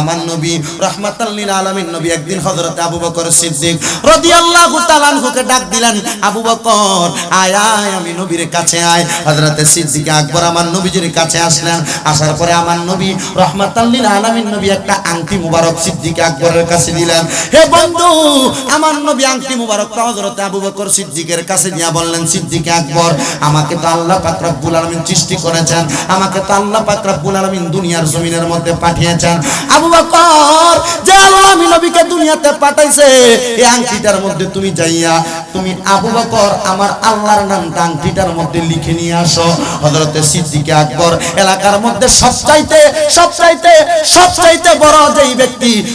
আমার নবী রহমাতাল্লিল আলামিন নবী একদিন হযরত আবু বকর সিদ্দিক রাদিয়াল্লাহু তাআলা আনহুকে ডাক দিলেন আবু বকর আয় আয় আমি নবীর কাছে আয়। হযরতে সিদ্দিক আকবর আমার নবীজির কাছে আসলেন। আসার পরে আমার নবী রহমাতাল্লিল আলামিন নবী একটা আংটি মুবারক সিদ্দিক আকবরের কাছে দিলেন। হে বন্ধু আমার নবী আংটি মুবারক হযরত আবু বকর সিদ্দিকের কাছে দিয়া বললেন সিদ্দিক আকবর আমাকে তো আল্লাহ পাক রব্বুল আলামিন সৃষ্টি করেছেন আমাকে তো আল্লাহ পাক রব্বুল আলামিন দুনিয়ার জমিনের মধ্যে পাঠিয়েছেন। আবু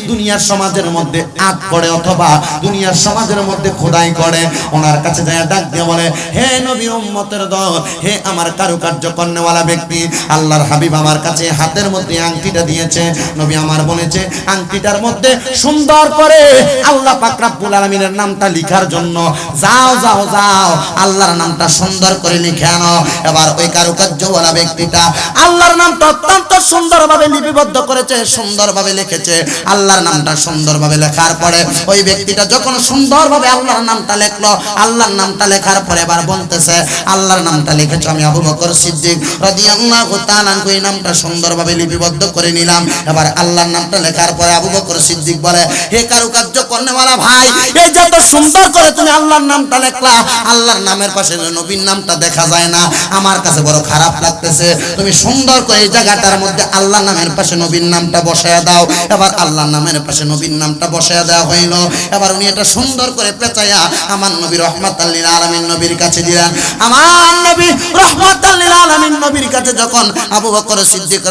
দুনিয়ার সমাজের মধ্যে আগ করে অথবা দুনিয়ার সমাজের মধ্যে খোদাই করে, ওনার কাছে যায় ডাক দিয়ে বলে, হে নবী উম্মতের দল, হে আমার কারুকার্য কর্নেওয়ালা ব্যক্তি, আল্লাহর হাবিব আমার কাছে হাতের মধ্যে আংটিটা দিয়েছে। নবী আমার বলেছে আংটিটার মধ্যে সুন্দর করে আল্লাহ পাক রাব্বুল আলামিনের নামটা লিখার জন্য যাও যাও যাও, আল্লাহর নামটা সুন্দর করে লিখে আনো। এবার ওই কারুকার্যওয়ালা ব্যক্তিটা আল্লাহর নামটা অত্যন্ত সুন্দরভাবে লিপিবদ্ধ করেছে, সুন্দরভাবে লিখেছে। আল্লাহর নামটা সুন্দরভাবে লেখার পরে ওই ব্যক্তিটা যখন সুন্দরভাবে আল্লাহর নামটা লেখলো, আল্লাহর নামটা লেখার পরে এবার বলতেছে, আল্লাহর নামটা লিখেছো আমি আবু বকর সিদ্দিক রাদিয়াল্লাহু তাআলা এই নামটা সুন্দরভাবে লিপিবদ্ধ করে নিলাম। এবার আল্লাহর নামটা লেখার পরে আবু বকর সিদ্দিক বলে, হে কারুকার্য কর্নেওয়ালা ভাই এই যে এত সুন্দর করে তুমি আল্লাহর নামটা লেখলা। আল্লাহর নামের পাশে নবীর নামটা দেখা যায় না। আমার কাছে বড় খারাপ লাগতেছে। তুমি সুন্দর করে এই জায়গাটার মধ্যে আল্লাহ নামের পাশে নবীর নামটা বসায় দাও। এবার নামের পাশে নবীর নামটা বসায় দেওয়া হইল। এবার উনি এটা সুন্দর করে পেঁচাইয়া আমার নবী রহমাত নবীর কাছে দিলেন। আমার নবী রহমাত নবীর কাছে যখন আবু বকর সিদ্দিক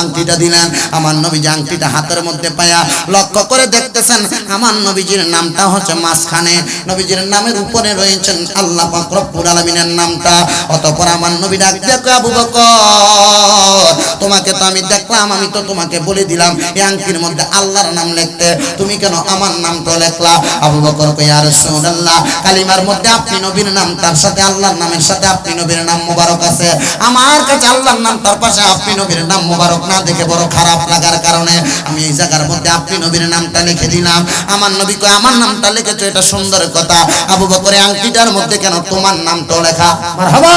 আংটিটা দিলেন, আমার নবী যে আংটিটা হাতের মধ্যে পায়া লক্ষ্য করে দেখতেছেন, আমার নবীজির নামটা হচ্ছে মাঝখানে নবীজির নামের উপরে রয়েছেন আল্লাহ পাক রব্বুল আলামিনের নামটা। অতঃপর আমার নবী ডাক, দেখো আবু বকর, তোমাকে তো আমি দেখলাম, আমি তো তোমাকে বলে দিলাম। এই আংটির মধ্যে আল্লাহর নাম লিখতে, তুমি কেন আমার নামটা লেখলা? আবু বকর কই আর রাসূলুল্লাহ, কালিমার মধ্যে আপনি নবীর নাম, তার সাথে আল্লাহর নামের সাথে আপনি নবীর নাম মোবারক আছে। আমার কাছে আল্লাহর নাম, তার পাশে আপনি নবীর নাম মোবারক না দেখে বড় খারাপ লাগার কারণে আমি এই জায়গার মধ্যে আপনি নবীর নামটা লিখে দিলাম। আমার নবী কই আমার নামটা লিখেছো, এটা সুন্দর কথা। আবু বকরে আংটিটার মধ্যে কেন তোমার নামটা লেখা? মারহাবা।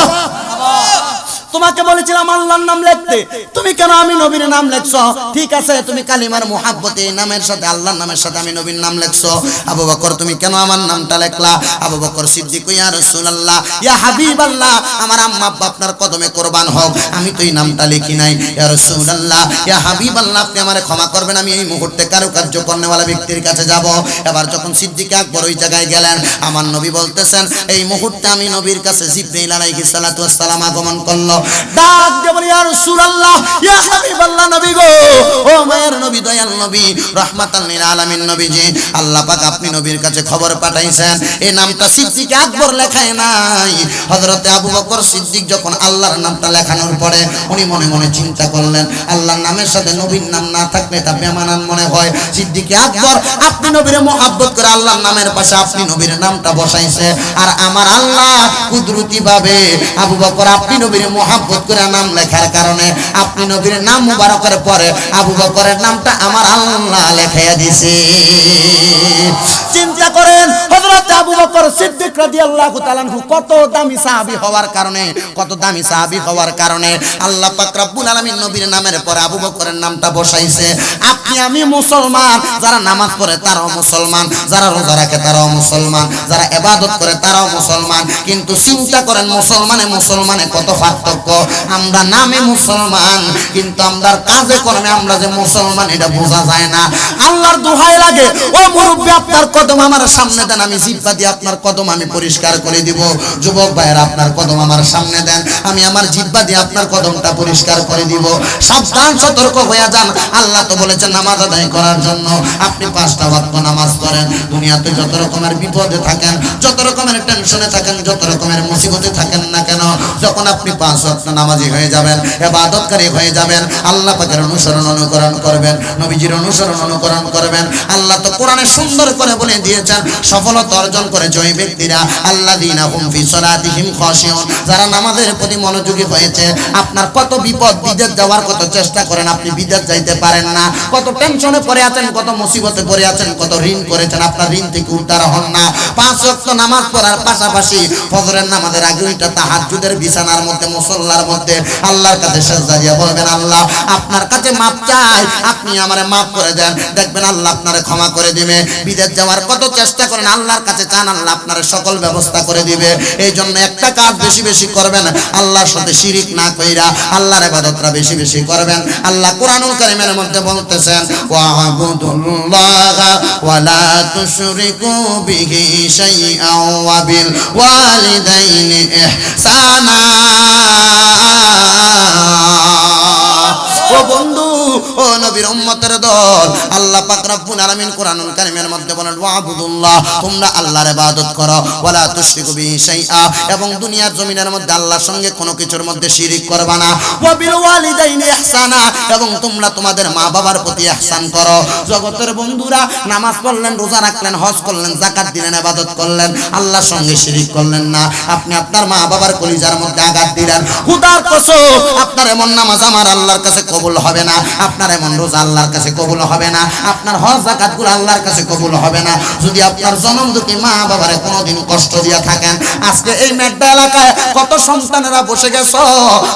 তোমাকে বলেছিলাম আল্লাহর নাম লিখতে। তুমি কেন আমি নবীর নাম লিখছো? ঠিক আছে, তুমি কালিমার মোহাব্বতে নামের সাথে, আল্লাহর নামের সাথে আমি নবীর নাম লিখছো। আবু বকর, তুমি কেন আমার নামটা লেখলা? আবু বকর সিদ্দিক, ইয়া রাসূলুল্লাহ, ইয়া হাবিবাল্লাহ, আমার আম্মা আব্বা আপনার কদমে কুরবান হোক। আমি তো এই নামটা লিখি নাই। ইয়া রাসূলুল্লাহ, ইয়া হাবিবাল্লাহ, আপনি আমারে ক্ষমা করবেন, আমি এই মুহূর্তে কারুকার্য কর্নেওয়ালা ব্যক্তির কাছে যাব। এবার যখন সিদ্দিক আকবর ওই জায়গায় গেলেন, আমার নবী বলতেছেন, এই মুহূর্তে আমি নবীর কাছে জিব্রাইল আলাইহিস সালাতু ওয়াস সালাম আগমন করল। ডাক ইয়া নবী গো, ও মায়ের নবী, দয়াল নবী লিল আলামিন আল্লাহ পাক আপনি নবীর কাছে খবর পাঠাইছেন। এই নামটা সিদ্দিক আকবর লেখায় নাই। হযরতে আবু বকর সিদ্দিক যখন আল্লাহর নামটা লেখানোর পরে উনি মনে মনে চিন্তা করলেন, আল্লাহর নামের সাথে নবীর নাম না থাকলে তা বেমানান মনে হয়। সিদ্দিক আকবর, আপনি নবীর মোহাব্বত করে আল্লাহর নামের পাশে আপনি নবীর নামটা বসাইছে। আর আমার আল্লাহ কুদরতি ভাবে আবু বকর, আপনি নবীর মোহাব্বত করে নাম লেখার কারণে আপনি নবীর নাম মুবারকের পরে আবু বকরের নামটা আমার আল্লাহ লেখাইয়া দিছে। চিন্তা করেন, হযরত আবু বকর সিদ্দিক রাদিয়াল্লাহু তাআলা কত দামি সাহাবী হওয়ার কারণে, কত দামি সাহাবী হওয়ার কারণে আল্লাহ পাক রব্বুল আলামিন নবীর নামের পরে আবু বকরের নামটা বসাইছে। আপনি, আমি মুসলমান, যারা নামাজ পড়ে তারাও মুসলমান, যারা রোজা রাখে তারাও মুসলমান, যারা ইবাদত করে তারাও মুসলমান, কিন্তু চিন্তা করেন মুসলমানে মুসলমানে কত পার্থক্য? আমরা নামে মুসলমান, কিন্তু আমরা কাজে কর্মে আমরা যে মুসলমান, এটা বোঝা যায় না। আল্লাহর দোহাই লাগে ও মুরব্বী আপনার কদম আমার সামনে দেন, আমি জিব্বা দিয়ে আপনার কদম আমি পরিষ্কার করে দিব। যুবক ভাইয়ের, আপনার কদম আমার সামনে দেন, আমি আমার জিব্বা দিয়ে আপনার কদমটা পরিষ্কার করে দিব। সাবধান, সতর্ক হয়ে যান। আল্লাহ তো বলেছেন, নামাজ আদায় করার জন্য আপনি পাঁচটা ওয়াক্ত নামাজ পড়েন। দুনিয়াতে যত রকমের বিপদে থাকেন, যত রকমের টেনশনে থাকেন, যত রকমের মুসিবতে থাকেন না কেন, যখন আপনি পাঁচ নামাজি হয়ে যাবেন ইবাদতকারী হয়ে যাবেন, আল্লাহ পাকের অনুসরণ অনুকরণ করবেন, নবীজির অনুসরণ অনুকরণ করবেন। আল্লাহ তো কোরআনে সুন্দর করে বলে দিয়েছেন, সফলতা অর্জন করে জয় ব্যক্তিরা, আল্লাযীনা হুম ফি সালাতিহিম খাশিউন। যারা নামাজের প্রতি মনোযোগী হয়েছে, আপনার কত বিপদ, বিদেশ যাওয়ার কত চেষ্টা করেন, আপনি বিদেশ যাইতে পারেন না। কত টেনশনে পড়ে আছেন, কত মুসিবতে পড়ে আছেন, কত ঋণ করেছেন, আপনার ঋণ থেকে উদ্ধার হন না। পাঁচ ওয়াক্ত নামাজ পড়ার পাশাপাশি ফজরের নামাজের আগে ওইটা তাহাজ্জুদের বিছানার মধ্যে মুসল্লার মধ্যে আল্লাহর কাছে সেজদা দিয়ে বলবেন, আল্লাহ, আপনার কাছে মাপ চাই। আপনি আমারে মাফ করে দেন। দেখবেন আল্লাহ আপনারে ক্ষমা করে দিবে। বিদেশ যাওয়ার কত চেষ্টা করেন, আল্লাহর কাছে চান, আল্লাহ আপনার সকল ব্যবস্থা করে দিবে। এই জন্য একটা কাজ বেশি বেশি করবেন। আল্লাহর সাথে শিরিক না কইরা আল্লাহর ইবাদতটা বেশি বেশি করবেন। আল্লাহ কোরআনুল কারীমের মধ্যে বলতেছেন ওয়া বিল ওয়ালিদাইনি ইহসানা। ও বন্ধু ও নবীর উম্মতের দল। আল্লাহ পাক রব্বুল আলামিন কোরআনুল কারীমের মধ্যে বলেন, ওয়াবুদুল্লাহ, তোমরা আল্লাহর ইবাদত করো, ওয়ালা তুশরিকু বিহি শাইআ। এবং দুনিয়ার জমিনের মধ্যে আল্লাহর সঙ্গে কোনো কিছুর মধ্যে শিরিক করবা না। ওয়া বিল ওয়ালিদাইনি ইহসানা। এবং তোমরা তোমাদের মা বাবার প্রতি ইহসান করো। জগতের বন্ধুরা নামাজ পড়লেন, রোজা রাখলেন, হজ করলেন, যাকাত দিলেন, ইবাদত করলেন, আল্লাহর সঙ্গে শিরিক করলেন না। আপনি আপনার মা বাবার কলিজার মধ্যে আঘাত দিলেন। খুদার কসম, আপনার এমন নামাজ আমার আল্লাহর কাছে কবুল হবে না। আপনার এমন রোজা আল্লাহর কাছে কবুল হবে না, আপনার হজ যাকাতগুলো আল্লাহর কাছে কবুল হবে না। যদি আপনার জনম দুঃখী মা বাবারে কোনোদিন কষ্ট দিয়া থাকেন, আজকে এই মেড্ডা এলাকায় কত সন্তানেরা বসে গেছো?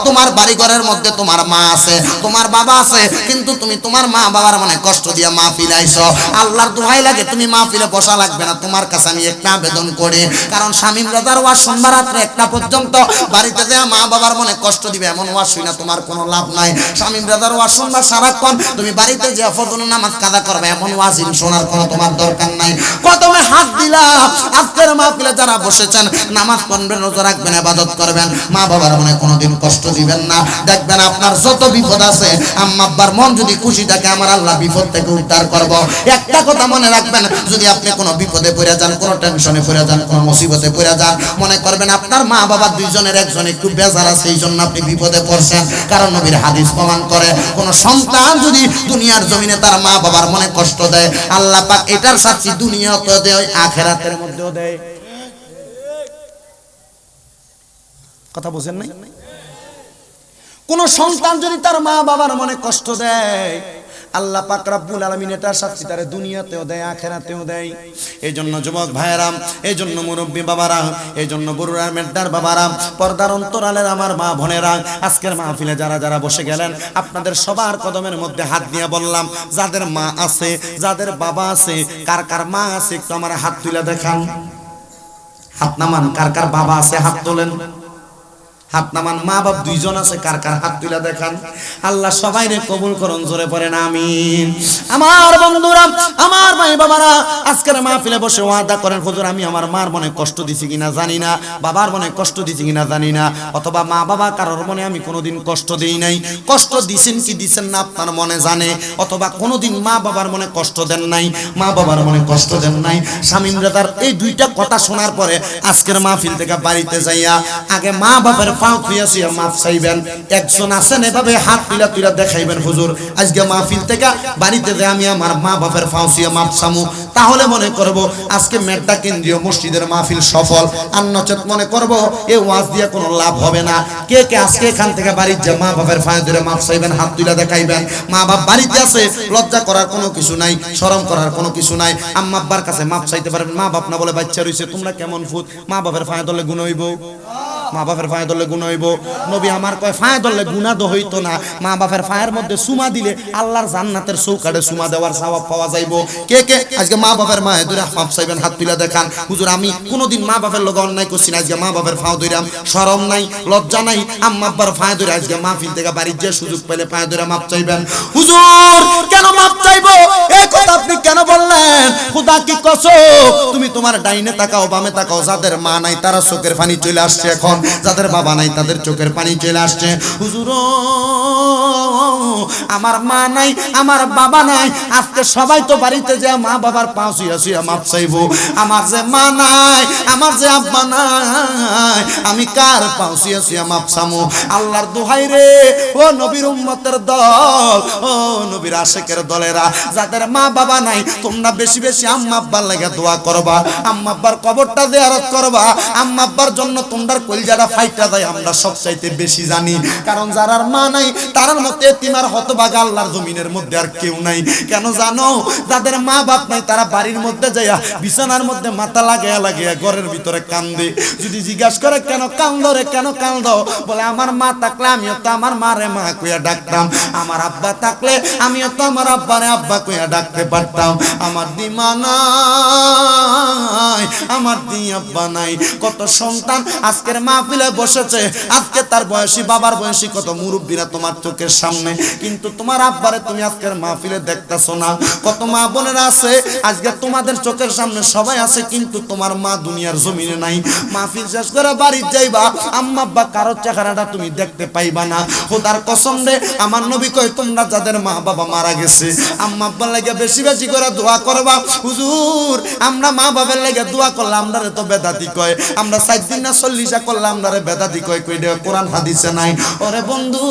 তোমার বাড়ি ঘরের মধ্যে তোমার মা আছে, তোমার বাবা আছে, কিন্তু তুমি তোমার মা বাবার মানে কষ্ট দিয়া মা ফিলাইছো আল্লাহর দোহাই লাগে, তুমি মা ফিলে বসা লাগবে না। তোমার কাছে আমি একটা আবেদন করি, কারণ স্বামীর রাজার ওয়াজ সন্ধ্যা রাত্রে একটা পর্যন্ত বাড়িতে দেয়া মা বাবার মনে কষ্ট দিবে, এমন ওয়াজ শুই না তোমার কোনো লাভ নাই। স্বামী ব্রাদার ওয়াজ শুনবা সারাক্ষণ তুমি বাড়িতে যে ফজর নামাজ কাদা করবে, এমন ওয়াজিন শোনার কোনো তোমার দরকার নাই। কদমে হাত দিলাম আজকের মাহফিলে যারা বসেছেন, নামাজ পড়বেন, রোজা রাখবেন, ইবাদত করবেন, মা বাবার মনে কোনোদিন কষ্ট দিবেন না। দেখবেন আপনার যত বিপদ আছে, আম্মা আব্বার মন যদি খুশি থাকে, আমার আল্লাহ বিপদ থেকে উদ্ধার করব। একটা কথা মনে রাখবেন, যদি আপনি কোনো বিপদে পড়ে যান, কোনো টেনশনে পড়ে যান, কোনো মুসিবতে পড়ে যান, মনে করবেন আপনার মা বাবা দুইজনের একজন একটু বেজার আছে এই জন্য আপনি বিপদে পড়ছেন। কারণ নবীর হাদিস প্রমাণ করে, কোন সন্তান যদি দুনিয়ার জমিনে তার মা বাবার মনে কষ্ট দেয়, আল্লাহ পাক এটার সাক্ষী দুনিয়াতে দেয়, আখেরাতের মধ্যেও দেয়। কথা বুঝেন নাই? কোন সন্তান যদি তার মা বাবার মনে কষ্ট দেয় আল্লাহ পাক রব্বুল আলামিন এটার শাস্তি তারে দুনিয়াতেও দেয়, আখেরাতেও দেয়। এই জন্য যুবক ভাইয়েরাম এই জন্য মুরব্বী বাবারা এই জন্য বড়ুরা মেড্ডার বাবারা, পর্দার অন্তরালের আমার মা বোনেরা, আজকের মাহফিলে যারা যারা বসে গেলেন, আপনাদের সবার কদমের মধ্যে হাত দিয়ে বললাম, যাদের মা আছে, যাদের বাবা আছে, কার কার মা আছে, একটু আমার হাত তুলে দেখান। হাত নামান, কার কার বাবা আছে, হাত তোলেন। হাত নামান মা বাপ দুইজন আছে, কার কার হাত তুলে দেখান? আল্লাহ সবাই রে কবুল করুন, জোরে পড়েন, আমিন। আমার বন্ধুরা, আমার ভাই বাবারা আজকের মাহফিলে বসে ওয়াদা করেন, হুজুর, আমি আমার মার মনে কষ্ট দিছি কিনা জানি না, বাবার মনে কষ্ট দিছি কিনা জানি না, অথবা মা বাবা কারোর মনে আমি কোনোদিন কষ্ট দেই নাই। কষ্ট দিছেন কি দিছেন না আপনার মনে জানে, অথবা কোনোদিন মা বাবার মনে কষ্ট দেন নাই মা বাবার মনে কষ্ট দেন নাই। স্বামী এই দুইটা কথা শোনার পরে আজকের মাহফিল থেকে বাড়িতে যাইয়া আগে মা বাবার পাও শুইয়া মাফ চাইবেন। একজন আছেন, এভাবে হাত তুলা তুলা দেখাইবেন, হুজুর। আজকে মাহফিল থেকে বাড়িতে যে আমি আমার মা বাপের শুইয়া মাফ চামু, তাহলে মনে করব আজকে মেড্ডা কেন্দ্রীয় মসজিদের মাহফিল সফল। আর নচেত মনে করব এ ওয়াজ দিয়ে কোনো লাভ হবে না। কে কে আজকে এখান থেকে বাড়ির যে মা বাপের ফায় ধরে মাফ চাইবেন, হাত তুলা দেখাইবেন? মা বাপ বাড়িতে আছে, লজ্জা করার কোনো কিছু নাই, শরম করার কোনো কিছু নাই। আম্মা কাছে মাফ চাইতে পারবেন মা বাপ না বলে বাচ্চা রইছে, তোমরা কেমন ফুট মা বাপের ফায় দলে গুণ হইব। মা বাপের ফায় দলে গুণ হইব। নবী আমার কয় ফায় দলে গুণা তো হইতো না। মা বাপের ফায়ের মধ্যে সুমা দিলে আল্লাহর জান্নাতের চৌকাটে সুমা দেওয়ার সওয়াব পাওয়া যাইব। কে কে? আজকে মা বাপের মায়ে ধরে মাপ চাইবেন হাত তুলে দেখান। হুজুর, আমি কোনোদিন মা বাপের লগে অন্যায় করছি না। আজকে মা বাপের ফাও ধইরাম শরম নাই, লজ্জা নাই। আম্মা, আব্বার ফায় ধরে আজকে মাহফিল থেকে বাড়ির যে সুযোগ পেলে ফায় ধরে মাপ চাইবেন। হুজুর, কেন মাপ চাইব? এই কথা আপনি কেন বললেন? খুদা কি কসো তুমি তোমার ডাইনে তাকাও, বামে তাকাও। যাদের মা নাই, তারা চোখের পানি চলে আসছে এখন। যাদের বাবা নাই তাদের চোখের পানি চলে আসছে। হুজুর আমার মা নাই, আমার বাবা নাই। আজকে সবাই তো বাড়িতে যে মা বাবার পাঁচ শুয়া শুয়া মাপ চাইব। আমার যে মা নাই, আমার যে আব্বা নাই, আমি কার পাঁচ শুয়া শুয়া মাপ আল্লাহর দোহাই রে, ও নবীর উম্মতের দল, ও নবীর আশেকের দলেরা, যাদের মা বাবা নাই, তোমরা বেশি বেশি আম্মা আব্বার লাগে দোয়া করবা, আম্মা আব্বার কবরটা জিয়ারত করবা, আম্মা আব্বার জন্য তোমরা কলজাটা ফাইটা দেয়, আমরা সবচাইতে বেশি জানি। কারণ যারার মা নাই তারার মতে এতিমার হতভাগা আল্লাহর জমিনের মধ্যে আর কেউ নাই। কেন জানো? যাদের মা বাপ নাই, তারা বাড়ির মধ্যে যাইয়া বিছানার মধ্যে মাথা ঘরের ভিতরে কান্দে। যদি জিজ্ঞাসা করে, কেন কেন কান্দ? বলে, আমার মা থাকলে আমিও তো আমার মারে মা কইয়া ডাকতাম। আমার আব্বা থাকলে আমিও তো আমার আব্বারে আব্বা কইয়া ডাকতে পারতাম। আমার দিমা নাই, আমার দি আব্বা নাই। কত সন্তান আজকের বসেছে। আজকে তার বয়সী, বাবার বয়সী কত মুরব্বীরা তোমার চোখের সামনে। কিন্তু তোমার আব্বারে তুমি আজকের মাহফিলে দেখতেছো না। কত মা বোনেরা আছে, আজকে তোমাদের চোখের সামনে সবাই আছে, কিন্তু তোমার মা দুনিয়ার জমিনে নাই। মাহফিল শেষ করে বাড়ি যাইবা, আম্মা আব্বা কারও চেহারাটা তুমি দেখতে পাইবা না। খোদার কসম রে, আমার নবী কয়, তোমরা যাদের মা বাবা মারা গেছে, আম্মা আব্বা লাগে বেশি বেশি করে দোয়া করবা। হুজুর, আমরা মা বাবার লাগে দোয়া করলে আমরা তো বেদাতি কয়। আমরা সাত দিন না চল্লিশা করলে আমরা বেদাতি কয়। কই কোরআন হাদিসে নাই। ওরে বন্ধু,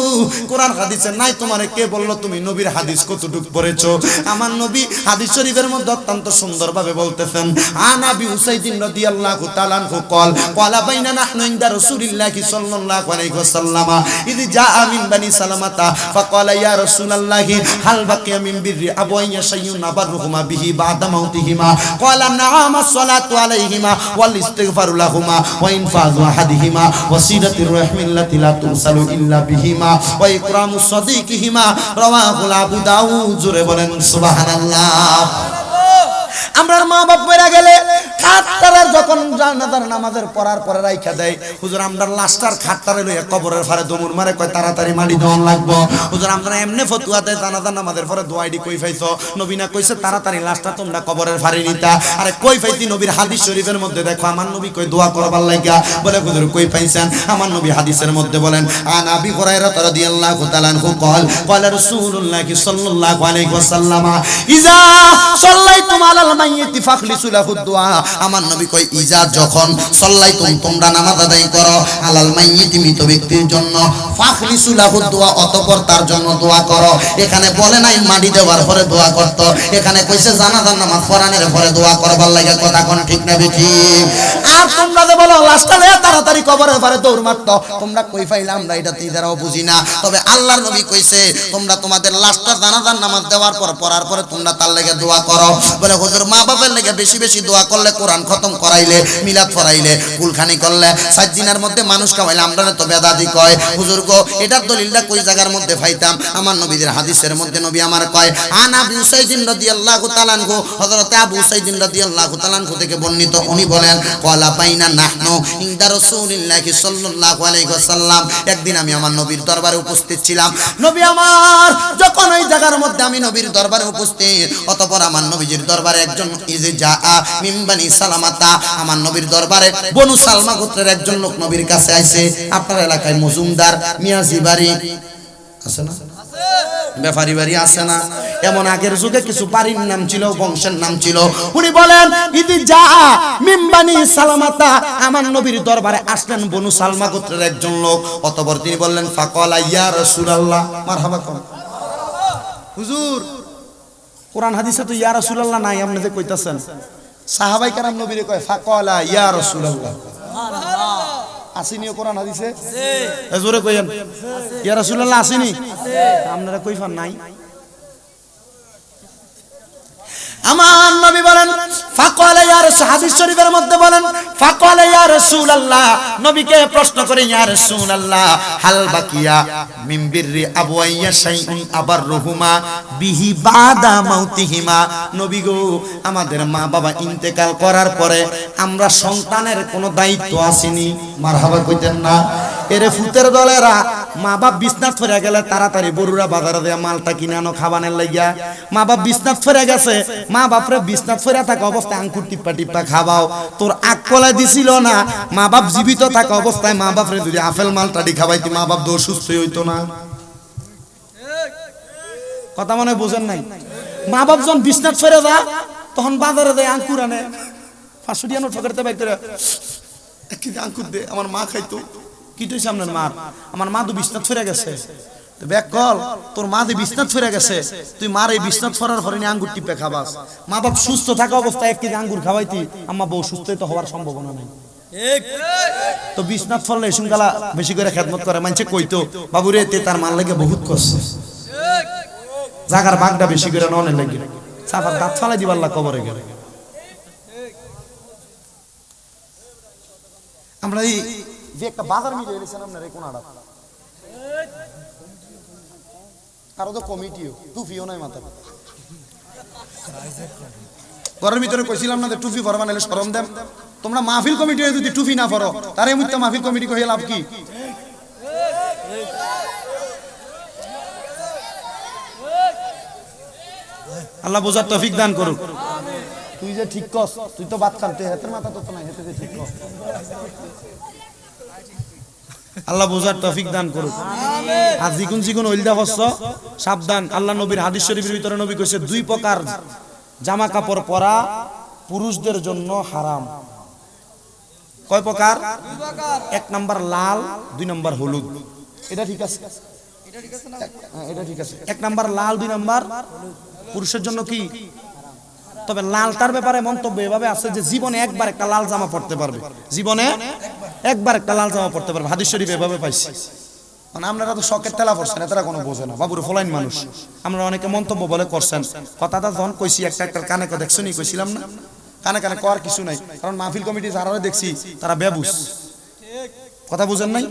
কোরআন হাদিসে নাই তোমারে কে বলল, তুমি নবীর হাদিস কতটুক পড়েছো? আমার নবী হাদিস শরীফের মধ্যে অত্যন্ত সুন্দরভাবে বলতেছেন আনাবি উসাইদিন রাদিয়াল্লাহু তাআলা আনহু কল ক্বালা বাইনা নাহনু ইনদা রাসূলিল্লাহি সাল্লাল্লাহু আলাইহি ওয়াসাল্লাম ইদি জাআ মিন বানি সালামাতা, ফাকালা ইয়া রাসূলাল্লাহি, হাল বাকিয়া মিন বিররি আবাইয়া শাইয়ুন আবারহুমা বিহি বাদা মাউতিহিমা, ক্বালা নাআম আসসালাতু আলাইহিমা ওয়াল ইস্তিগফারু লাহুমা ওয়া ইনফাযু আহাদিহিমা, ওয়া সিদাতুর রাহমিল্লাতি লা তুসালু ইল্লা বিহিমা, ওয়া ইকরামু সাদিকিহিমা রওয়াহুল আবু দাউ জোরে বলেন সুবহানাল্লাহ। আমরার মা বাপ মরে গেলে খাট্টারার যখন জানাজার নামাজের পড়ার পরে রাইখা দেয় হুজুর আমরার লাস্টার খাট্টারে লইয়া কবরের ফারে দমুর মারে কয় তাড়াতাড়ি মাটি দেওয়ান লাগবো হুজুর আমরা এমনি ফতুয়া দেয় জানাজার নামাজের পরে দোয়াইডি কই ফাইছো নবীনা কইছে তাড়াতাড়ি লাস্টটা তোমরা কবরের ফারে নিতা আরে কই ফাইতি নবীর হাদিস শরীফের মধ্যে দেখো আমার নবী কই দোয়া করবার লাগা বলে হুজুর কই পাইছেন আমার নবী হাদিসের মধ্যে বলেন আন আবি হুরায়রা রাদিয়াল্লাহু তাআলা আনহু قال قال رسول الله صلى الله عليه وسلم اذا صليتم على আলাল মাইয়িতি ফাখলিসু লাহু আমার নবী কয়, ইজা যখন সল্লাইতুম, তোমরা নামাজ আদায় করো, আলাল মাইয়িতি, মৃত ব্যক্তির জন্য ফাখলিসু লাহু অতঃপর তার জন্য দোয়া করো। এখানে বলে নাই, মাটি দেওয়ার পরে দোয়া করত। এখানে কইছে, জানাজার নামাজ পড়ানোর পরে দোয়া করবার লাগে, কথা কোন ঠিক না বেঠি আর তোমরা যে বলো লাস্টালে তাড়াতাড়ি কবরের পরে দৌড় মারতো। তোমরা কই পাইলে আমরা এটা তিদারাও বুঝি না। তবে আল্লাহর নবী কইছে, তোমরা তোমাদের লাস্টার জানাজার নামাজ দেওয়ার পর, পড়ার পরে তোমরা তার লাগে দোয়া করো। বলে, হুজুর মা বাবার লেগে বেশি বেশি দোয়া করলে, কোরআন খতম করাইলে, মিলাদ পড়াইলে, কুলখানি করলে, সাত দিনের মধ্যে মানুষ কামাইলে আমরা তো বেদাদি কয়, হুজুর গো, এটার দলিলটা কই জায়গার মধ্যে পাইতাম? আমার নবীদের হাদিসের মধ্যে নবী আমার কয়, আন আবু উসাইদিন রাদিয়াল্লাহু তাআলা আনহু হযরত আবু উসাইদিন রাদিয়াল্লাহু তাআলা আনহু থেকে বর্ণিত, উনি বলেন ক্বালা বাইনা নাহনু ইনদা রাসূলিল্লাহি সাল্লাল্লাহু আলাইহি ওয়াসাল্লাম একদিন আমি আমার নবীর দরবারে উপস্থিত ছিলাম। নবী আমার, যখন ওই জায়গার মধ্যে আমি নবীর দরবারে উপস্থিত, অতঃপর আমার নবীজির দরবারে একজন মিমবানি সালামাতা, আমার নবীর দরবারে বনু সালমা গোত্রের একজন লোক নবীর কাছে আইছে। আপনার এলাকায় মজুমদার, মিয়াজি বাড়ি। আছে না? ব্যাপারি বাড়ি আছে না? এমন আগের যুগে কিছু বাড়ির নাম ছিল, বংশের নাম ছিল। উনি বলেন ইদি যা মিমবানি সালামাতা, আমার নবীর দরবারে আসলেন বনু সালমা গোত্রের একজন লোক। অতঃপর তিনি বললেন, ফাকলা ইয়া রাসূলুল্লাহ, মারহাবা হুজুর কোরআন হাদিসে তো ইয়া রাসূলুল্লাহ নাই আপনি যে কইতাছেন। সাহাবাই কারাম নবীরে কয় ফাকলা ইয়া রাসূলুল্লাহ। আসেনি কোরআন হাদিসে? এ জোরে কইেন ইয়া রাসূলুল্লাহ আসেনি? আপনারা কই ফান নাই? আমার নবী বলেন, ফাকালে ইয়া রাসূল হাদিস শরীফের মধ্যে বলেন, ফাকালে ইয়া রাসূলুল্লাহ। নবীকে প্রশ্ন করে ইয়া রাসূলুল্লাহ, হাল বাকিয়া মিন বিররি আবওয়াইয়া শাইউন আবাররুহুমা বিহি বাদা মাউতিহিমা। নবী গো, আমাদের মা বাবা ইন্তেকাল করার পরে আমরা সন্তানের কোনো দায়িত্ব আসেনি। মারহাবা কইতেন না। এরে ফুতের দলেরা মা বাপ বিছনাথ ফেরে গেলে তাড়াতাড়ি বড়ুরা বাজারে দেয়া মালটা কিনে আনো খাবানের লাগিয়া। মা বাপ বিছনাথ ফেরে গেছে মা বাপরে বিছনাথ ফেরা থাকা অবস্থায় আঙ্কুর টিপ্পা টিপ্পা খাওয়াও তোর কলায় দিছিল না মা বাপ জীবিত থাকা অবস্থায় মা বাপরে যদি আপেল মালটাটি খাওয়াইতি মা বাপ তো অসুস্থ হইতো না। কথা মনে বোঝেন নাই? মা বাপ যখন বিছনাথ ফেরে যা তখন বাজারে দেয় আঙ্কুর আনে। ফেরতে বাইক করে এক আঙ্কুর দে, আমার মা খাইতো। কি তুই আপনার মার? আমার মা তো বিছনাথ ফেরে গেছে। তো ব্যাক কল তোর মা দিয়ে বিছনাত ফিরে গেছে তুই মার এই ফরার নিয়ে আঙ্গুর টিপে খাবাস। মা বাপ সুস্থ থাকা অবস্থায় এক কেজি আঙ্গুর খাওয়াইতি আম্মা বউ সুস্থ তো হওয়ার সম্ভাবনা নাই। তো বিছনাথ ফলে এসুনকালা বেশি করে খেদমত করে মানছে কইতো বাবুরে তে তার মাল লাগে বহুত কষ্ট জাগার বাগটা বেশি করে ননে লাগে। সাফার দাঁত ফালাই দিবার কবরে গেলে। আমরা এই যে একটা বাজার মিলে এসেছেন আপনার এই কোনাটা। আরও তো কমিটিও, টুপিও নাই মাথা ঘরের ভিতরে কইছিলাম না টুপি পরবা নাহলে শরম দেম। তোমরা মাহফিল কমিটি যদি টুপি না পরো তারে মুত্তা মাহফিল কমিটি কইয়া লাভ কি? আল্লাহ বোঝার তৌফিক দান করুক। তুই যে ঠিক কস, তুই তো বাদ খানতে হাতের মাথা তো নাই হেতে ঠিক কস। আল্লাহ বোঝার তৌফিক দান করুক। আর জিকুন জিকুন ওইলদা হস্ত সাবধান। আল্লাহ নবীর হাদিস শরীফের ভিতরে নবী কইছে দুই প্রকার জামা কাপড় পরা পুরুষদের জন্য হারাম। কয় প্রকার? এক নাম্বার লাল দুই নাম্বার হলুদ। এটা ঠিক আছে? এটা ঠিক আছে। এক নাম্বার লাল দুই নাম্বার পুরুষের জন্য কি? তবে লালটার ব্যাপারে মন্তব্য এভাবে আছে যে জীবনে একবার একটা লাল জামা পড়তে পারবে। জীবনে একবার একটা লাল জামা পড়তে পারবে। হাদিস শরীফ এভাবে পাইছি। মানে আপনারা তো শখের তেলা পড়ছেন এতারা কোনো বোঝে না। বাবুর ফলাইন মানুষ। আমরা অনেকে মন্তব্য বলে করছেন। কথাটা যখন কইছি, একটা একটা কানে দেখছনি কইছিলাম না। কানে কানে কর কিছু নাই। কারণ মাহফিল কমিটি যারা দেখছি, তারা বেবুস। কথা বুঝেন নাই?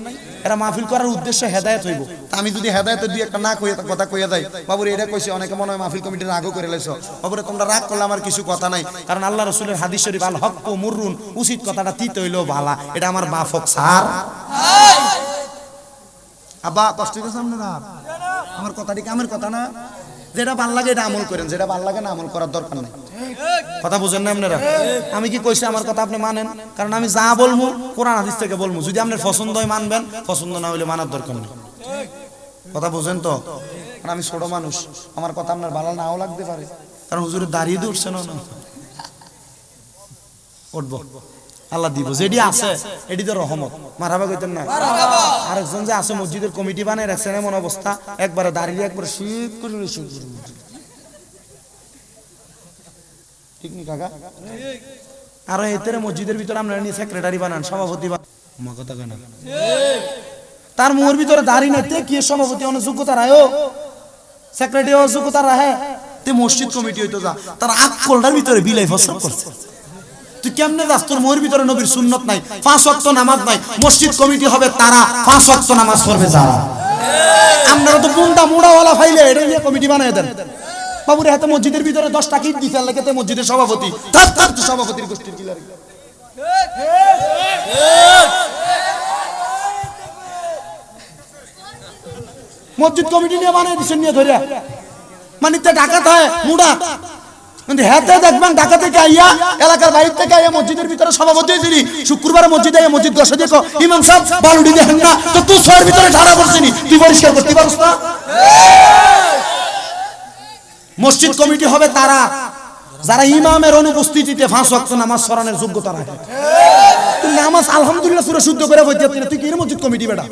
এরা মাহফিল করার উদ্দেশ্যে হেদায়ত হইব। তা আমি যদি হেদায়ত দুই একটা না কইয়া কথা কইয়া দেয় বাবুরে এটা কইছে, অনেকে মনে হয় মাহফিল কমিটির রাগও করে লাইছো বাবুরে তোমরা রাগ করলে আমার কিছু কথা নাই। কারণ আল্লাহ রসুলের হাদিস শরীফ, আল হক মুররুন, উচিত কথাটা তিত হইলেও ভালা এটা আমার বাফক সার আব্বা, কষ্ট হইতেছে আপনারা আমার কথাটি কি আমার কথা না? যেটা ভালো লাগে এটা আমল করেন, যেটা ভালো লাগে না আমল করার দরকার নেই। কথা বুঝেন না আপনারা? আমি কি কইছি আমার কথা আপনি মানেন? কারণ আমি যা বলব, কোরআন হাদিস থেকে বলব। যদি আপনার পছন্দ হয় মানবেন, পছন্দ না হইলে মানার দরকার নেই। কথা বুঝেন তো? কারণ আমি ছোট মানুষ, আমার কথা আপনার ভালো নাও লাগতে পারে। কারণ হুজুরে দাঁড়িয়ে দিয়ে না উঠবো। আল্লাহ দিব। যেটি আছে, এটি তো রহমত। মারাবা কইতেন না? আরেকজন যে আছে মসজিদের কমিটি বানায় রাখছেন এমন অবস্থা। একবারে দাঁড়িয়ে একবারে শীত করে শীত করে ঠিক নি কাকা আর এতে মসজিদের ভিতরে আমরা নিয়ে সেক্রেটারি বানান সভাপতি বানান। কথা কেন তার মুখের ভিতরে দাঁড়িয়ে নাই তে কি সভাপতি অনেক যোগ্যতা রায় সেক্রেটারি যোগ্যতা রাহে তে মসজিদ কমিটি হইতো যা। তার আকলটার ভিতরে বিলাই ফসল করছে। তুই কেমনে যাস? তোর মোর ভিতরে নবীর সুন্নত নাই পাঁচ ওয়াক্ত নামাজ নাই। মসজিদ কমিটি হবে তারা পাঁচ ওয়াক্ত নামাজ পড়বে যারা। আপনারা তো বুন্দা মুড়াওয়ালা ফাইলে এটা নিয়ে কমিটি বানায় দেন। বাবুরে হাতে মসজিদের ভিতরে দশটা কিট দিতে লেগেতে মসজিদের সভাপতি। সভাপতির গোষ্ঠীর কিলার মসজিদ কমিটি নিয়ে বানায় দিচ্ছেন নিয়ে ধরে মানে তে ঢাকাতে হয়, মুড়া। কিন্তু হেতে দেখবেন ঢাকা থেকে আইয়া, এলাকার বাইরে থেকে আইয়া মসজিদের ভিতরে সভাপতি হয়েছিলি। শুক্রবার মসজিদে আইয়া মসজিদ দশে দেখো, ইমাম সাহেব বালুডি দেখেন না, তো তুই ভিতরে ঢাড়া করছিনি তুই পরিষ্কার করতে পারস না? মসজিদ কমিটি হবে তারা। যারা ইমামের অনুপস্থিতিতে ফাঁস ওয়াক্ত নামাজ সরানোর যোগ্যতা রাখে। নামাজ আলহামদুলিল্লাহ সুরে শুদ্ধ করে পারতি না, তুই কি মসজিদ কমিটি বেটা?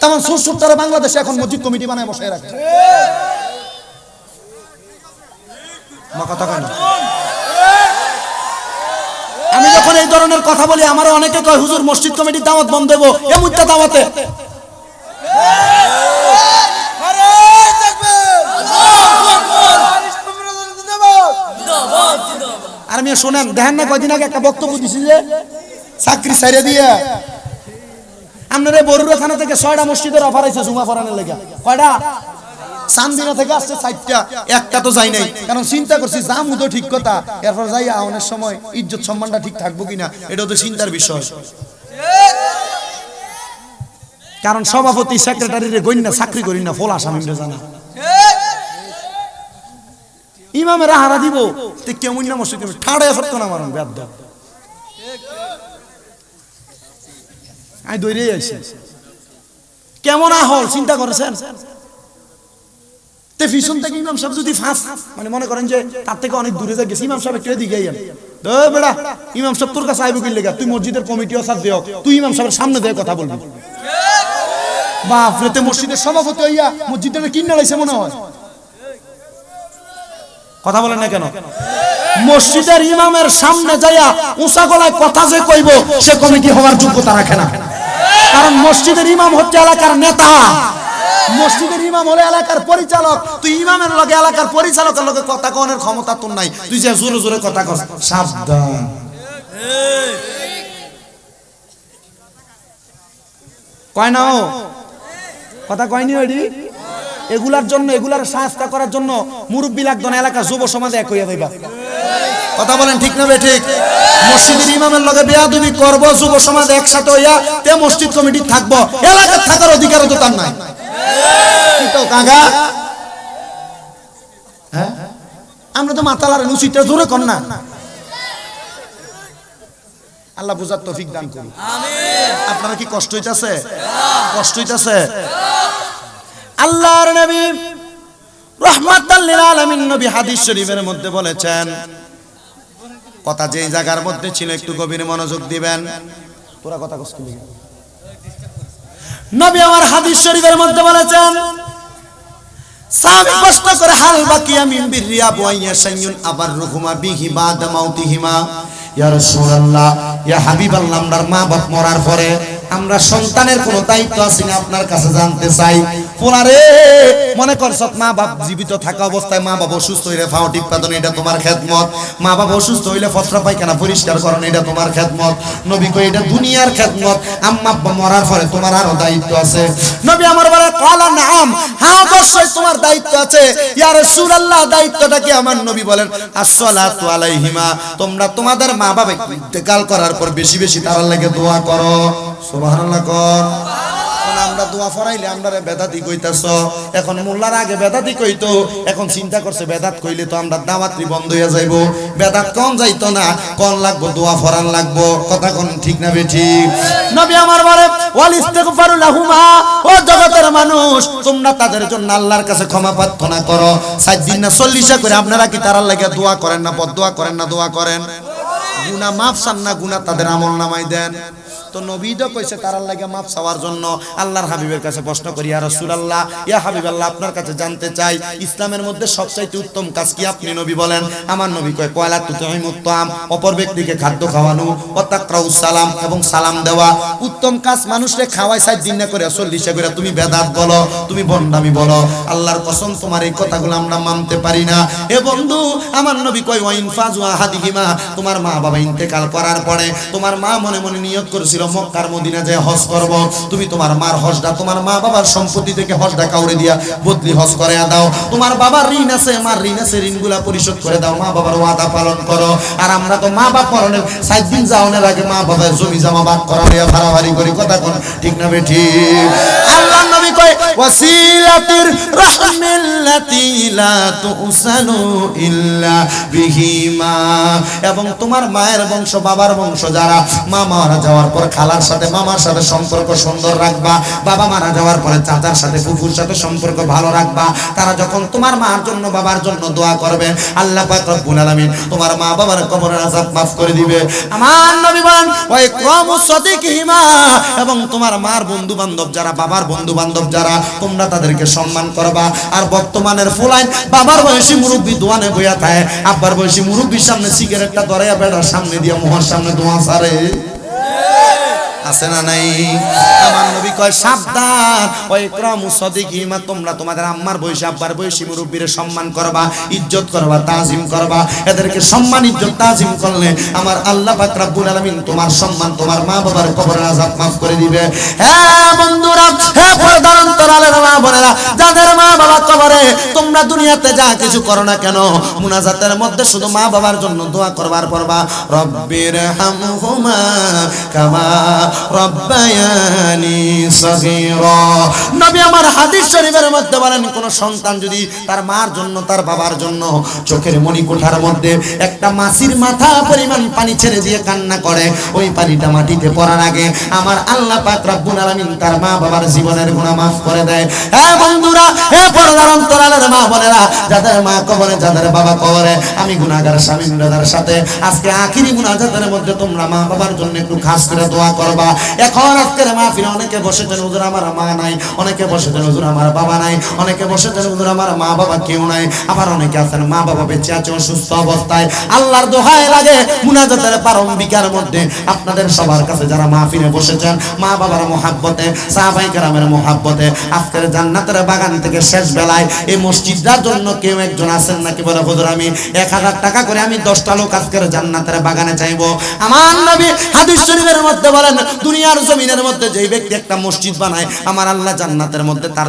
তেমন সুর তারা বাংলাদেশে এখন মসজিদ কমিটি বানায় বসে রাখে। আমি যখন এই ধরনের কথা বলি আমার অনেকে কয় হুজুর মসজিদ কমিটির দাওয়াত বন্ধ দেবো এমুত্তা দাওয়াতে। আমি শোনেন, দেখেন না, কয়দিন আগে একটা বক্তব্য দিছি যে, চাকরি সাইরে দিয়ে আপনার বরুড়া থানা থেকে ছয়টা মসজিদের অফার আছে জুমা পড়ানোর লেগে। কয়টা? কারণ চিন্তা করছি যা মুতো ঠিক কথা, এরপর যাই আহনের সময় ইজ্জত সম্মানটা ঠিক থাকব কিনা, এটা তো চিন্তার বিষয়। কারণ সভাপতি সেক্রেটারি গইনা চাকরি করি না, ফল আসামি জানা। ইমামেরা হারা দিব। তে কেমন না মসজিদ ঠাড়ে সত্য না মারণ বেদ আমি দৌড়ে আইছি। কেমন আহল চিন্তা করেছেন? তে পিছন থেকে ইমাম সাহেব যদি ফাঁস মানে মনে করেন যে তার থেকে অনেক দূরে যায় গেছে ইমাম সাহেব একটু এদিকে দে বেড়া ইমাম সাহেব তোর কাছে আইবো কি লেগা? তুই মসজিদের কমিটি অসাদ দেও তুই ইমাম সাহেবের সামনে দিয়ে কথা বলবি। বাপরে তে মসজিদের সভাপতি হইয়া মসজিদটা কিনে লাইছে মনে হয়? কথা বলেন না কেন? মসজিদের ইমামের সামনে যাইয়া উঁচা গলায় কথা যে কইব, সে কমিটি হওয়ার যোগ্যতা রাখে না। কারণ মসজিদের ইমাম হচ্ছে এলাকার নেতা। মসজিদের ইমাম হলে এলাকার পরিচালক। তুই ইমামের লগে, এলাকার পরিচালকের লগে কথা কনের ক্ষমতা তোর নাই। তুই যে জোরে জোরে কথা কস, সাবধান। কয় না ও কথা কয়নি ওইডি? এগুলার জন্য এগুলার সাহায্য করার জন্য মুরব্বী লাগতো না এলাকার যুব সমাজে এক হইয়া দইবা কথা বলেন ঠিক না বে ঠিক? মসজিদের ইমামের লগে বেয়াদবি করব যুব সমাজ একসাথে হইয়া তে মসজিদ কমিটি থাকব এলাকার থাকার অধিকারও তো তার নাই। কাকা? হ্যাঁ? আমরা তো মাতালার নুচিটা জোরে কর না আল্লাহ বুঝার তৌফিক দান করুন আপনারা কি কষ্ট হইতাছে? কষ্ট হইতাছে? আল্লাহর নবী রহমাতাল লিল আলামিন নবী হাদিস শরীফের মধ্যে বলেছেন, কথা যেই জায়গার মধ্যে ছিল একটু গভীর মনোযোগ দিবেন তোরা কথা কষ্ট। নবী আমার হাদিস শরীফের মধ্যে বলেছেন প্রশ্ন করে, হাল বাকিয়া মিন বিরিয়া বুয়াইয়া সাইয়ুন আবার রুহুমা বিহি বাদা মাউতিহিমা ইয়া রাসূলুল্লাহ, ইয়া হাবিবাল্লাহ আমরার মা বাপ মরার পরে আমরা সন্তানের কোনো দায়িত্ব আছে না আপনার কাছে জানতে চাই। পোলারে মনে করছ মা বাপ জীবিত থাকা অবস্থায় মা বাবা অসুস্থ হইলে ফাও টিপ্পাদন এটা তোমার খেদমত। মা বাবা অসুস্থ হইলে ফসরা পায়খানা পরিষ্কার করণ এটা তোমার খেদমত। নবী কই এটা দুনিয়ার খেদমত। আম্মা আব্বা মরার পরে তোমার আরও দায়িত্ব আছে। নবী আমার বলে, কলা নাম হ্যাঁ অবশ্যই তোমার দায়িত্ব আছে। ইয়া রাসূলুল্লাহ, দায়িত্বটা কি? আমার নবী বলেন, আসসালাতু আলাইহিমা, তোমরা তোমাদের মা বাবা ইন্তেকাল করার পর বেশি বেশি তার লাগে দোয়া করো। আমরা দোয়া ফরাইলে বেদাতি এখন মোল্লার আগে বেদাতি এখন চিন্তা করছে বেদাত কইলে তো আমরা বন্ধ হয়ে যাইব। বেদাত কোন যাইতো না লাগবো, দোয়া ফরান লাগবো। কথা কোন ঠিক না বেঠিক নবী আমার ওয়াল ও জগতের মানুষ, তোমরা তাদের জন্য আল্লাহর কাছে ক্ষমা প্রার্থনা করো। সাত দিন না চল্লিশা করে আপনারা কি তারার লাগে দোয়া করেন না বদোয়া করেন না দোয়া করেন? গুনা মাফ চান না গুনা তাদের আমল নামাই দেন। তো নবী তো কইছে তারার লাগে মাফ চাওয়ার জন্য। আল্লাহর হাবিবের কাছে প্রশ্ন করি, ইয়া রাসূলুল্লাহ, ইয়া হাবিবাল্লাহ আপনার কাছে জানতে চাই, ইসলামের মধ্যে সবচাইতে উত্তম কাজ কি আপনি নবী বলেন? আমার নবী কয়, কয়লা তুতাইমুত্তাম অপর ব্যক্তিকে খাদ্য খাওয়ানো ও তাকরাউস সালাম এবং সালাম দেওয়া। উত্তম কাজ মানুষরে খাওয়াই সাত দিন না করে, চল্লিশে করে। তুমি বেদাত বলো, তুমি বন্ডামি বলো। আল্লাহর কসম, তোমার এই কথাগুলো আমরা মানতে পারি না। এ বন্ধু, আমার নবী কয় ওয়াইন ফাজু আহাদিহিমা তোমার মা বাবা ইন্তেকাল করার পরে তোমার মা মনে মনে নিয়ত করেছিল মক্কার মদিনা যায় হজ করব? তুমি তোমার মার হজটা, তোমার মা বাবার সম্পত্তি থেকে হজটা কাউরে দিয়া বদলি হজ করে দাও। তোমার বাবার ঋণ আছে, মার ঋণ আছে, ঋণগুলা পরিশোধ করে দাও, মা বাবার ওয়াদা পালন করো। আর আমরা তো মা বাপ মরণের সাত দিন যাওয়ানোর আগে মা বাবার জমি জামা বাদ করা ভাড়া ভাড়াভাড়ি করি, কথা কোন ঠিক না বেঠি আল্লাহ ওয়াসিলাতির রাহমিল্লাতি লা তুসালু ইল্লা বিহিমা। এবং তোমার মায়ের বংশ, বাবার বংশ যারা, মা মারা যাওয়ার পর খালার সাথে, মামার সাথে সম্পর্ক সুন্দর রাখবা। বাবা মারা যাওয়ার পরে চাচার সাথে, ফুফুর সাথে সম্পর্ক ভালো রাখবা। তারা যখন তোমার মার জন্য, বাবার জন্য দোয়া করবে, আল্লাহ পাক রব্বুল আলামিন তোমার মা বাবার কবরের আযাব মাফ করে দিবে। আমার নবী বলেন ওই ক্রম সদিকহিমা। এবং তোমার মার বন্ধু বান্ধব যারা, বাবার বন্ধু বান্ধব যারা তোমরা তাদেরকে সম্মান করবা। আর বর্তমানের ফুলাইন, বাবার বয়সী মুরব্বী দোয়ানে বইয়া থাকে। আব্বার বয়সী মুরব্বীর সামনে সিগারেটটা ধরাইয়া বেড়ার সামনে দিয়ে মোহর সামনে দোয়া সারে। আছে না নাই? আমার নবী কয়, সাবধান। ওই ক্রম সদিকিমা তোমরা তোমাদের আম্মার বয়সী, আব্বার বয়সী মুরব্বীর সম্মান করবা, ইজ্জত করবা, তাজিম করবা। এদেরকে সম্মান, ইজ্জত, তাজিম করলে আমার আল্লাহ পাক রব্বুল আলামিন তোমার সম্মান, তোমার মা বাবার কবরের আযাব মাফ করে দিবে। হ্যাঁ বন্ধুরা হ্যাঁ পর্দার অন্তরালের মা বোনেরা, যাদের মা বাবা কবরে, তোমরা দুনিয়াতে যা কিছু করো না কেন, মুনাজাতের মধ্যে শুধু মা বাবার জন্য দোয়া করবার পরবা রব্বির হামহুমা কামা রব্বায়ানি সগীরা। নবী আমার হাদিস শরীফের মধ্যে বলেন, কোন সন্তান যদি তার মার জন্য, তার বাবার জন্য চোখের মধ্যে একটা মাথা পরিমাণ পানি ছেড়ে দিয়ে কান্না করে, ওই পানিটা মাটিতে পড়ার আগে আমার আল্লাহ পাক রব্বুল আলামিন তার মা বাবার জীবনের গুনাহ করে দেয়। বন্ধুরা, হে পরদার অন্তরালের মা বোনেরা, যাদের মা কবরে, যাদের বাবা কবরে, আমি গুনাহগার স্বামী সাথে আজকে আখিরি মধ্যে তোমরা মা বাবার জন্য একটু খাস করে দোয়া করবা। এখন আজকের মাহফিলে অনেকে বসেছেন হুজুর, আমার মা নাই। অনেকে বসেছেন হুজুর, আমার বাবা নাই। অনেকে বসেছেন হুজুর, আমার মা বাবা কেউ নাই। আবার অনেকে আছেন, মা বাবা বেঁচে আছে, অসুস্থ অবস্থায়। আল্লাহর দোহায় লাগে মুনাজাতের প্রারম্ভিকার মধ্যে। আপনাদের সবার কাছে যারা মাহফিলে বসেছেন মা বাবার মহাব্বতে, সাহাবাই কেরামের মহাব্বতে, আজকের জান্নাতের বাগান থেকে শেষ বেলায় এই মসজিদটার জন্য কেউ একজন আছেন নাকি বলে, হুজুর, আমি এক হাজার টাকা করে আমি দশটা লোক আজকের জান্নাতের বাগানে চাইব। আমার নবী হাদিস শরীফের মধ্যে বলেন দুনিয়ার জমিনের মধ্যে যেই ব্যক্তি একটা মসজিদ বানায় আমার আল্লাহ জান্নাতের মধ্যে তার